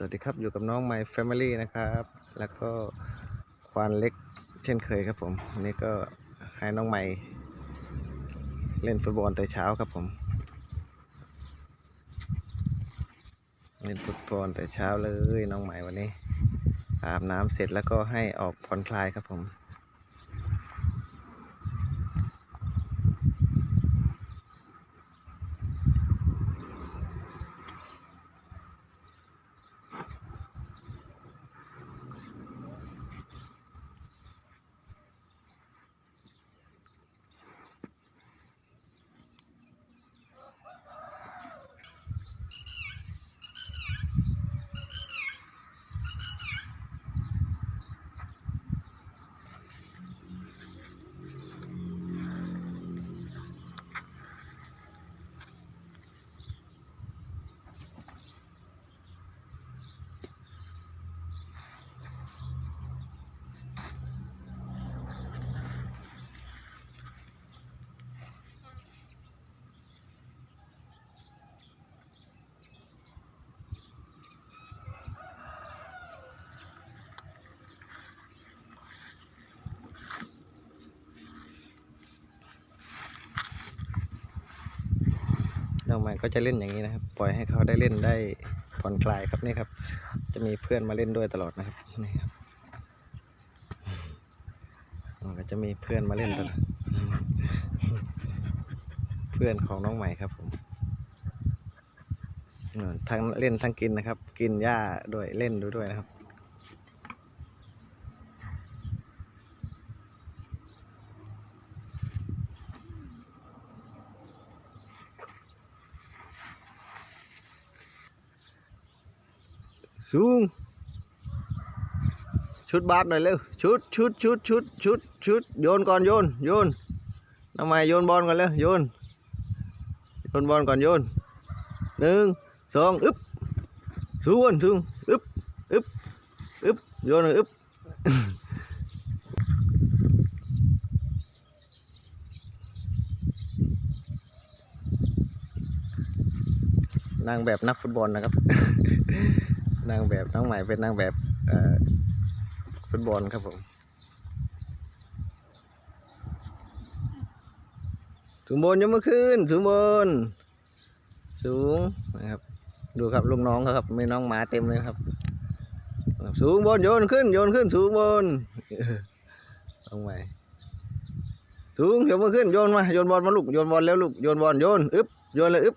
สวัสดีครับอยู่กับน้อง My Family นะครับ แล้วก็ควานเล็กเช่นเคยครับผมวันนี้ก็ให้น้องใหม่เล่นฟุตบอลแต่เช้าครับผมเล่นฟุตบอลแต่เช้าเลยน้องใหม่วันนี้อาบน้ำเสร็จแล้วก็ให้ออกผ่อนคลายครับผม น้องใหม่ก็จะเล่นอย่างนี้นะครับ ปล่อยให้เขาได้เล่นได้ผ่อนคลายครับนี่ครับ จะมีเพื่อนมาเล่นด้วยตลอดนะครับนี่ครับก็จะมีเพื่อนมาเล่นตลอดเพื่อนของน้องใหม่ครับผมทั้งเล่นทั้งกินนะครับ กินหญ้าด้วยเล่นด้วยด้วยนะครับ สูง ชุดบาสหน่อยเร็ว ชุดชุดชุดชุดชุดชุดโยนก่อนโยนโยนทำไมโยนบอลก่อนเร็วโยนโยนบอลก่อนโยนหนึ่งสองอึ๊บสูงสูงอึ๊บอึ๊บอึ๊บโยนอึ๊บนางแบบนักฟุตบอลนะครับ นางแบบน้องใหม่เป็นนางแบบฟุตบอลครับผมสูงบนยกมือขึ้นสูงบน สูงนะครับ ดูครับลูกน้องเขาครับไมีน้องหมาเต็มเลยครับ สูงบนโยนขึ้นโยนขึ้น สูงบนน้องใหม่สูงยกมือขึ้นโยนมาโยนบอลมาลูกโยนบอลแล้วลูกโยนบอลโยนอึ๊บโยนเลยอึ๊บ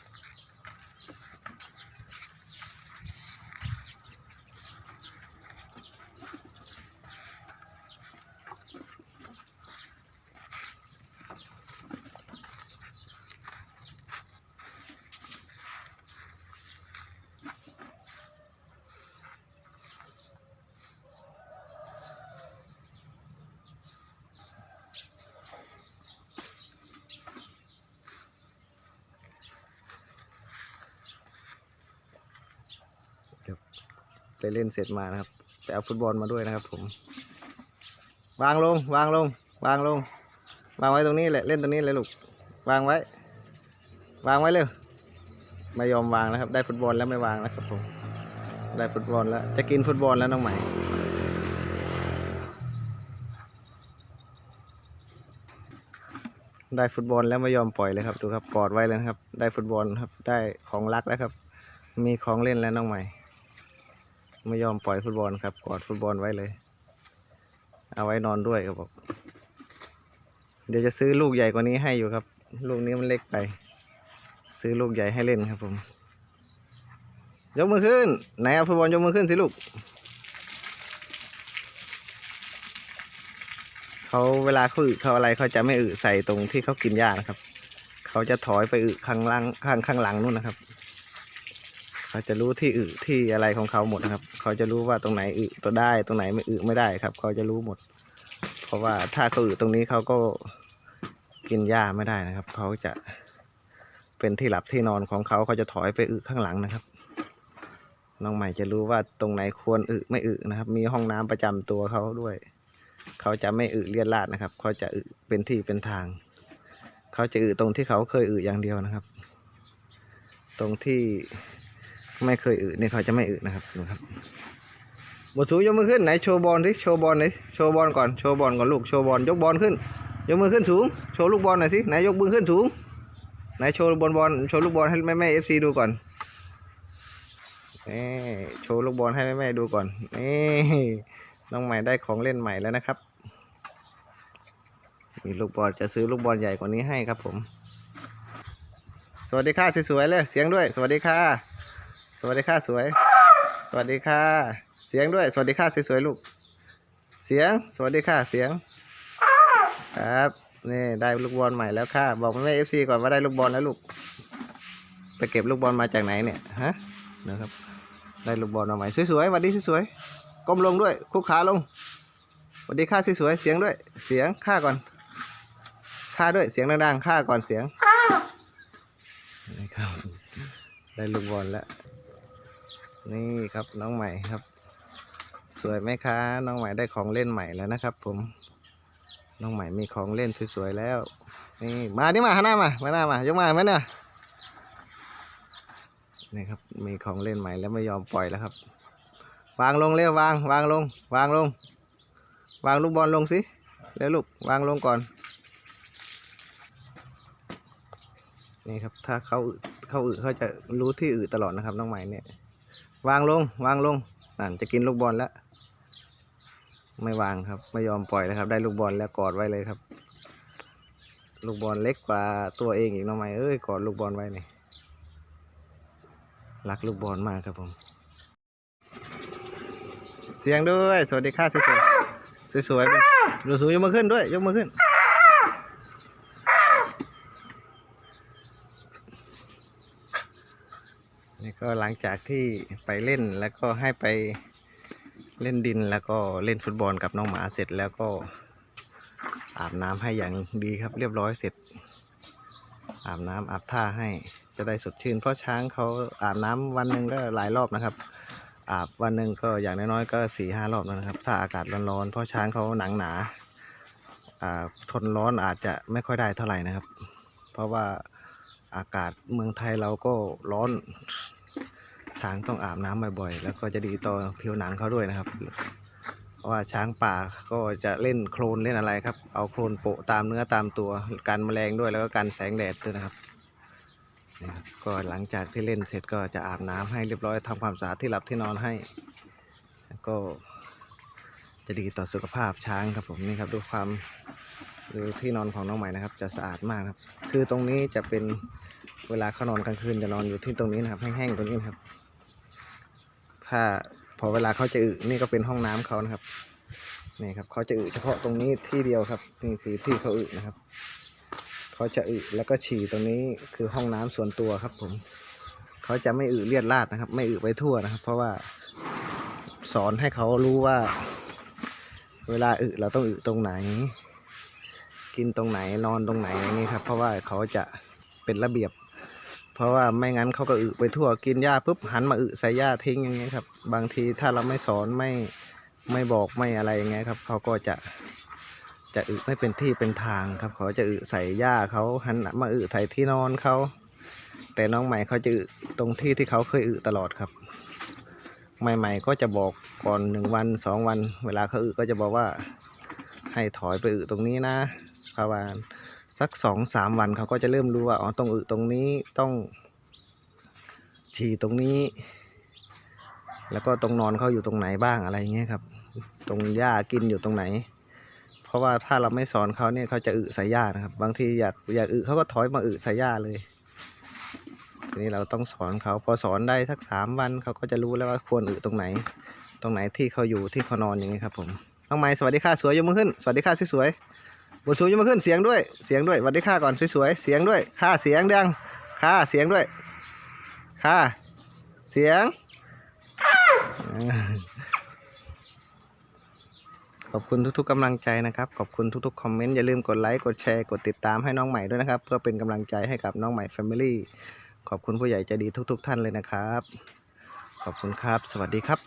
ไปเล่นเสร็จมานะครับไปเอาฟุตบอลมาด้วยนะครับ ผม วางลง วางลง วางลง วางไว้ตรงนี้แหละเล่นตรงนี้เลยลูกวางไว้ วางไว้เร็วไม่ยอมวางนะครับ ได้ฟุตบอลแล้วไม่วางนะครับผมได้ฟุตบอลแล้ว จะกินฟุตบอลแล้วน้องใหม่ได้ฟุตบอลแล้วไม่ยอมปล่อยเลยครับดูครับกอดไว้เลยครับ ได้ฟุตบอลครับ ได้ของรักแล้วครับ มีของเล่นแล้วน้องใหม่ ไม่ยอมปล่อยฟุตบอลครับ กอดฟุตบอลไว้เลย เอาไว้นอนด้วยครับบอกเดี๋ยวจะซื้อลูกใหญ่กว่านี้ให้อยู่ครับ ลูกนี้มันเล็กไป ซื้อลูกใหญ่ให้เล่นครับผม ยกมือขึ้น ไหนเอาฟุตบอลยกมือขึ้นสิลูกเขาเวลาเขาอึเขาอะไรเขาจะไม่อึใส่ตรงที่เขากินหญ้านะครับ เขาจะถอยไปอึข้างล่างข้างข้างหลังนู่นนะครับ เขาจะรู้ที่อึที่อะไรของเขาหมดนะครับ เขาจะรู้ว่าตรงไหนอึตัวได้ตรงไหนไม่อึไม่ได้ครับ เขาจะรู้หมด เพราะว่าถ้าเขาอึตรงนี้เขาก็กินหญ้าไม่ได้นะครับ เขาจะเป็นที่หลับที่นอนของเขาเขาจะถอยไปอึข้างหลังนะครับ น้องใหม่จะรู้ว่าตรงไหนควรอึไม่อึนะครับ มีห้องน้ำประจำตัวเขาด้วย เขาจะไม่อึเลียดลาดนะครับ เขาจะอึเป็นที่เป็นทาง เขาจะอึตรงที่เขาเคยอึอย่างเดียวนะครับ ตรงที่ ไม่เคยอึนี่เขาจะไม่อึนะครับดูครับบทสูยกมือขึ้นไหนโชว์บอลดิโชว์บอลดิโชว์บอลก่อนโชว์บอลก่อนลูกโชว์บอลยกบอลขึ้น ยกมือขึ้นสูงโชว์ลูกบอลหน่อยสิไหนยกมือขึ้นสูงไหนโชว์บอลบอลโชว์ลูกบอลให้แม่แม่เอฟซีดูก่อนนี่โชว์ลูกบอลให้แม่แม่ดูก่อนนี่น้องใหม่ได้ของเล่นใหม่แล้วนะครับมีลูกบอลจะซื้อลูกบอลใหญ่กว่านี้ให้ครับผม สวัสดีค่ะสวยๆเลยเสียงด้วย สวัสดีค่ะ สวัสดีค่ะสวย สวัสดีค่ะ เสียงด้วย สวัสดีค่ะสวยๆลูก เสียง สวัสดีค่ะเสียง ครับ นี่ได้ลูกบอลใหม่แล้วค่ะ บอกแม่เอฟซีก่อนว่าได้ลูกบอลแล้วลูก ไปเก็บลูกบอลมาจากไหนเนี่ย ฮะ นะครับ ได้ลูกบอลมาใหม่สวยๆสวัสดีสวยๆ ก้มลงด้วย คุกขาลง สวัสดีค่ะสวยๆ เสียงด้วย เสียงค่าก่อน ค่าด้วย เสียงดังๆค่าก่อนเสียงนี่ครับได้ลูกบอลแล้ว นี่ครับน้องใหม่ครับ สวยไหมคะน้องใหม่ได้ของเล่นใหม่แล้วนะครับ ผม น้องใหม่มีของเล่นสวยๆแล้ว นี่มาดิมาหันหน้ามามาหน้ามายกมาไหมเนี่ยนี่ครับมีของเล่นใหม่แล้วไม่ยอมปล่อยแล้วครับ วางลงเร็ววางวางลง วางลง วางลูกบอลลงสิเร็วลูกวางลงก่อนนี่ครับถ้าเขาเขาอึเขาจะรู้ที่อึตลอดนะครับน้องใหม่เนี่ย วางลง วางลงนั่นจะกินลูกบอลแล้ว ไม่วางครับ ไม่ยอมปล่อยเลยครับ ได้ลูกบอลแล้วกอดไว้เลยครับ ลูกบอลเล็กกว่าตัวเองอีกน้องใหม่เอ้ยกอดลูกบอลไว้นี่รักลูกบอลมากครับผม เสียงด้วย สวัสดีค่ะสวยๆสวยๆดูสูงยกมือขึ้นด้วย ยกมือขึ้น นี่ก็หลังจากที่ไปเล่นแล้วก็ให้ไปเล่นดินแล้วก็เล่นฟุตบอลกับน้องหมาเสร็จแล้วก็อาบน้ำให้อย่างดีครับเรียบร้อยเสร็จ อาบน้ำอาบท่าให้จะได้สดชื่น เพราะช้างเขาอาบน้ำวันหนึ่งก็หลายรอบนะครับ อาบวันหนึ่งก็อย่างน้อยๆก็สี่ห้ารอบนะครับ ถ้าอากาศร้อนๆเพราะช้างเขาหนังหนาทนร้อนอาจจะไม่ค่อยได้เท่าไหร่นะครับ เพราะว่าอากาศเมืองไทยเราก็ร้อน ช้างต้องอาบน้ำบ่อยๆ แล้วก็จะดีต่อผิวหนังเขาด้วยนะครับ เพราะว่าช้างป่าก็จะเล่นโคลนเล่นอะไรครับ เอาโคลนโปะตามเนื้อตามตัวกันแมลงด้วยแล้วก็กันแสงแดดด้วยนะครับนี่ครับก็หลังจากที่เล่นเสร็จก็จะอาบน้ำให้เรียบร้อยทำความสะอาดที่หลับที่นอนให้ แล้วก็จะดีต่อสุขภาพช้างครับผมนี่ครับดูความดูที่นอนของน้องใหม่นะครับ จะสะอาดมากครับ คือตรงนี้จะเป็นเวลาเขานอนกลางคืนจะนอนอยู่ที่ตรงนี้นะครับแห้งๆตรงนี้นครับ ถ้าพอเวลาเขาจะอึนี่ก็เป็นห้องน้ำเขานะครับนี่ครับเขาจะอึเฉพาะตรงนี้ที่เดียวครับ นี่คือที่เขาอึนะครับเขาจะอึแล้วก็ฉี่ตรงนี้คือห้องน้ำส่วนตัวครับ ผมเขาจะไม่อึเลียดลาดนะครับ ไม่อึไปทั่วนะครับ เพราะว่าสอนให้เขารู้ว่า เวลาอึเราต้องอึตรงไหน กินตรงไหนนอนตรงไหนอย่างนี้ครับ เพราะว่าเขาจะเป็นระเบียบ ราะว่าไม่งั้นเขาก็อึไปทั่วกินหญ้าปุ๊บหันมาอึใส่หญ้าทิ้งอย่างเงี้ยครับ บางทีถ้าเราไม่สอนไม่ไม่บอกไม่อะไรอย่างเงี้ยครับเขาก็จะจะอึไม่เป็นที่เป็นทางครับเขาจะอึใส่หญ้าเขาหันมาอึใส่ที่นอนเขาแต่น้องใหม่เขาจะอึตรงที่ที่เขาเคยอึตลอดครับ ใหม่ ๆ ก็จะบอกก่อนหนึ่งวันสองวัน เวลาเขาอึก็จะบอกว่า ให้ถอยไปอึตรงนี้นะประมาณ สักสองสามวันเขาก็จะเริ่มรู้ว่าอ๋อต้องอึตรงนี้ต้องฉี่ตรงนี้ แล้วก็ตรงนอนเขาอยู่ตรงไหนบ้างอะไรเงี้ยครับ ตรงหญ้ากินอยู่ตรงไหน เพราะว่าถ้าเราไม่สอนเขาเนี่ยเขาจะอึใส่หญ้านะครับ บางทีอยากอยากอึเขาก็ถอยมาอึใส่หญ้าเลยทีนี้เราต้องสอนเขาพอสอนได้สักสามวันเขาก็จะรู้แล้วว่าควรอึตรงไหน ตรงไหนที่เขาอยู่ที่เขานอนอย่างนี้ครับผมน้องไม้สวัสดีค่ะสวยยกมือขึ้นสวัสดีค่ะสวยๆ บนสูงยกมาขึ้นเสียงด้วย เสียงด้วยวัดดีค่าก่อนสวยๆ เสียงด้วย ค่าเสียงดัง ค่าเสียงด้วย ค่า เสียง ขอบคุณทุกๆกำลังใจนะครับ ขอบคุณทุกๆคอมเมนต์อย่าลืมกดไลค์ กดแชร์ กดติดตามให้น้องใหม่ด้วยนะครับ เพื่อเป็นกำลังใจให้กับน้องใหม่แฟมิลี่ขอบคุณผู้ใหญ่ใจดีทุก ๆ ท่านเลยนะครับ ขอบคุณครับ สวัสดีครับ